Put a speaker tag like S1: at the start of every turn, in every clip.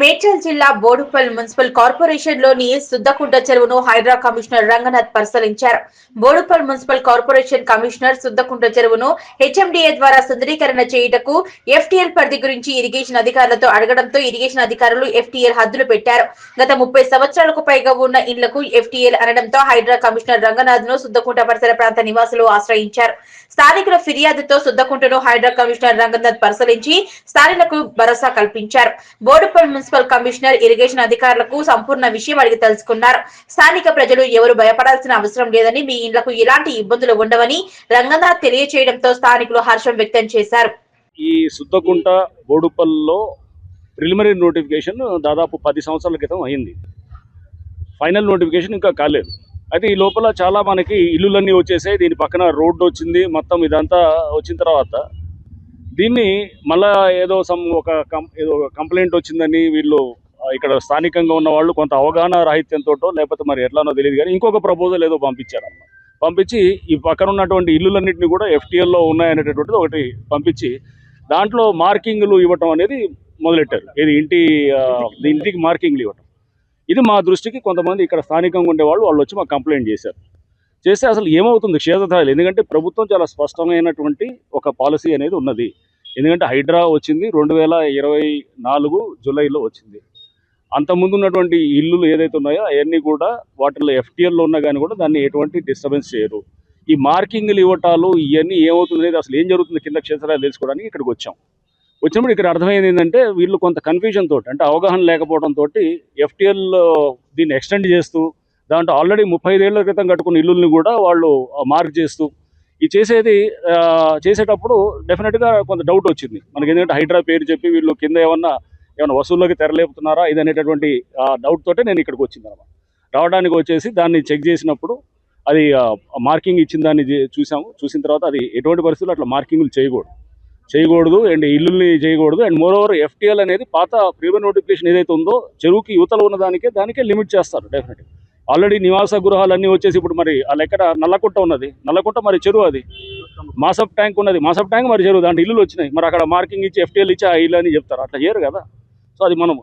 S1: మేడ్చల్ జిల్లా బోడుపల్ మున్సిపల్ కార్పొరేషన్లోని సుద్దకుంట చెరువును హైడ్రా కమిషనర్ రంగనాథ్ పరిశీలించారు. Boduppal municipal corporation commissioner Suddakunta చెరువును హెచ్ఎండిఏ ద్వారా సుందరీకరణ చేయుటకు ఎఫ్టీఎల్ పరిధి గురించి ఇరిగేషన్ అధికారులతో అడగడంతో ఇరిగేషన్ అధికారులు ఎఫ్టీఎల్ హద్దులు పెట్టారు. గత ముప్పై సంవత్సరాలకు పైగా ఉన్న ఇళ్ళకు ఎఫ్టీఎల్ అనడంతో హైడ్రా కమిషనర్ రంగనాథ్ను సుద్దకుంట పరిసర ప్రాంత నివాసులు ఆశ్రయించారు. స్థానికుల ఫిర్యాదుతో సుద్దకుంటను హైడ్రా కమిషనర్ రంగనాథ్ పరిశీలించి స్థానికులకు భరోసా కల్పించారు. బోడుపల్ మున్సిపల్ కమిషనర్ ఇరిగేషన్ అధికారులకు సంపూర్ణ విషయం అడిగి తెలుసుకున్నారు. స్థానిక ప్రజలు ఎవరు భయపడాల్సిన అవసరం లేదని మీ ఇండ్లకు ఎలాంటి ఇబ్బందులు ఉండవని రంగనాథ్ తెలియచేయడంతో స్థానికులు హర్షం వ్యక్తం చేశారు.
S2: ఈ సుద్దకుంట బోడుపల్లో ప్రిలిమినరీ నోటిఫికేషన్ దాదాపు పది సంవత్సరాల క్రితం అయింది. ఫైనల్ నోటిఫికేషన్ ఇంకా కాలేదు. అయితే ఈ లోపల చాలా మనకి ఇల్లులన్నీ వచ్చేసాయి. దీని పక్కన రోడ్డు వచ్చింది. మొత్తం ఇదంతా వచ్చిన తర్వాత దీన్ని మళ్ళా ఏదో సమ్ ఒక ఏదో కంప్లైంట్ వచ్చిందని వీళ్ళు ఇక్కడ స్థానికంగా ఉన్న వాళ్ళు కొంత అవగాహన రాహిత్యంతో లేకపోతే మరి ఎట్లానో తెలియదు కానీ ఇంకొక ప్రపోజల్ ఏదో పంపించారన్నమాట. పంపించి ఈ పక్కన ఉన్నటువంటి ఇల్లులన్నింటినీ కూడా ఎఫ్టీఎల్లో ఉన్నాయనేటటువంటిది ఒకటి పంపించి దాంట్లో మార్కింగ్లు ఇవ్వటం అనేది మొదలెట్టారు. ఇది ఇంటి ఇంటికి మార్కింగ్లు ఇవ్వటం. ఇది మా దృష్టికి కొంతమంది ఇక్కడ స్థానికంగా ఉండేవాళ్ళు వాళ్ళు వచ్చి మాకు కంప్లైంట్ చేశారు. చేస్తే అసలు ఏమవుతుంది క్షేత్రస్థాయిలో? ఎందుకంటే ప్రభుత్వం చాలా స్పష్టమైనటువంటి ఒక పాలసీ అనేది ఉన్నది. ఎందుకంటే హైడ్రా వచ్చింది రెండు వేల ఇరవై నాలుగు జూలైలో వచ్చింది. అంతకుముందు ఉన్నటువంటి ఇల్లులు ఏదైతే ఉన్నాయో అవన్నీ కూడా వాటిలో ఎఫ్టీఎల్లో ఉన్నా కానీ కూడా దాన్ని ఎటువంటి డిస్టర్బెన్స్ చేయరు. ఈ మార్కింగ్లు ఇవ్వటాలు ఇవన్నీ ఏమవుతుంది అనేది అసలు ఏం జరుగుతుంది కింద క్షేత్రాలు తెలుసుకోవడానికి ఇక్కడికి వచ్చాం. వచ్చినప్పుడు ఇక్కడ అర్థమైంది ఏంటంటే వీళ్ళు కొంత కన్ఫ్యూజన్ తోటి అంటే అవగాహన లేకపోవడం తోటి ఎఫ్టీఎల్ దీన్ని ఎక్స్టెండ్ చేస్తూ దాంట్లో ఆల్రెడీ ముప్పై ఐదేళ్ళ క్రితం కట్టుకున్న ఇల్లుల్ని కూడా వాళ్ళు మార్క్ చేస్తూ ఈ చేసేది చేసేటప్పుడు డెఫినెట్గా కొంత డౌట్ వచ్చింది. మనకి ఎందుకంటే హైడ్రా పేరు చెప్పి వీళ్ళు కింద ఏమన్నా ఏమైనా వసూల్లోకి తెరలేపుతున్నారా ఇది అనేటటువంటి డౌట్ తోటే నేను ఇక్కడికి వచ్చింది అనమాట రావడానికి వచ్చేసి దాన్ని చెక్ చేసినప్పుడు అది మార్కింగ్ ఇచ్చిన దాన్ని చూసాము. చూసిన తర్వాత అది ఎటువంటి పరిస్థితుల్లో అట్లా మార్కింగ్లు చేయకూడదు. చేయకూడదు అండ్ ఇల్లుల్ని చేయకూడదు. అండ్ మోర్ ఓవర్ ఎఫ్టీఎల్ అనేది పాత ప్రీమియర్ నోటిఫికేషన్ ఏదైతే ఉందో చెరువుకి యువతలో ఉన్న దానికే దానికే లిమిట్ చేస్తారు డెఫినెట్గా ఆల్రెడీ నివాస గృహాలన్నీ వచ్చేసి ఇప్పుడు మరి ఆ ఎక్కడ నల్లకుంట ఉన్నది. నల్లకుంట మరి చెరువు అది. మాసప్ ట్యాంక్ ఉన్నది. మాసప్ ట్యాంక్ మరి చెరువు. దాంట్లో ఇల్లులు వచ్చినాయి. మరి అక్కడ మార్కింగ్ ఇచ్చి ఎఫ్టీఎల్ ఇచ్చి ఆ ఇల్లు అని చెప్తారు. అట్లా చేయరు కదా. సో అది మనం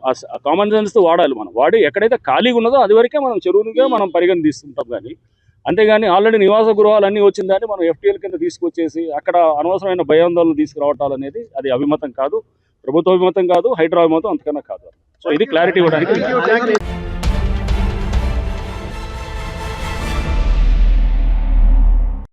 S2: కామన్ సెన్స్తో వాడాలి మనం. వాడి ఎక్కడైతే ఖాళీగా ఉన్నదో అది వరకే మనం చెరువునిగా మనం పరిగణ తీసుకుంటాం కానీ అంతేగాని ఆల్రెడీ నివాస గృహాలు అన్నీ వచ్చిన దాన్ని మనం ఎఫ్టీఎల్ కింద తీసుకొచ్చేసి అక్కడ అనవసరమైన భయాందోళన తీసుకురావటాలు అనేది అది అభిమతం కాదు. ప్రభుత్వ అభిమతం కాదు. హైడ్రా అభిమతం అంతకన్నా కాదు. సో ఇది క్లారిటీ ఇవ్వడానికి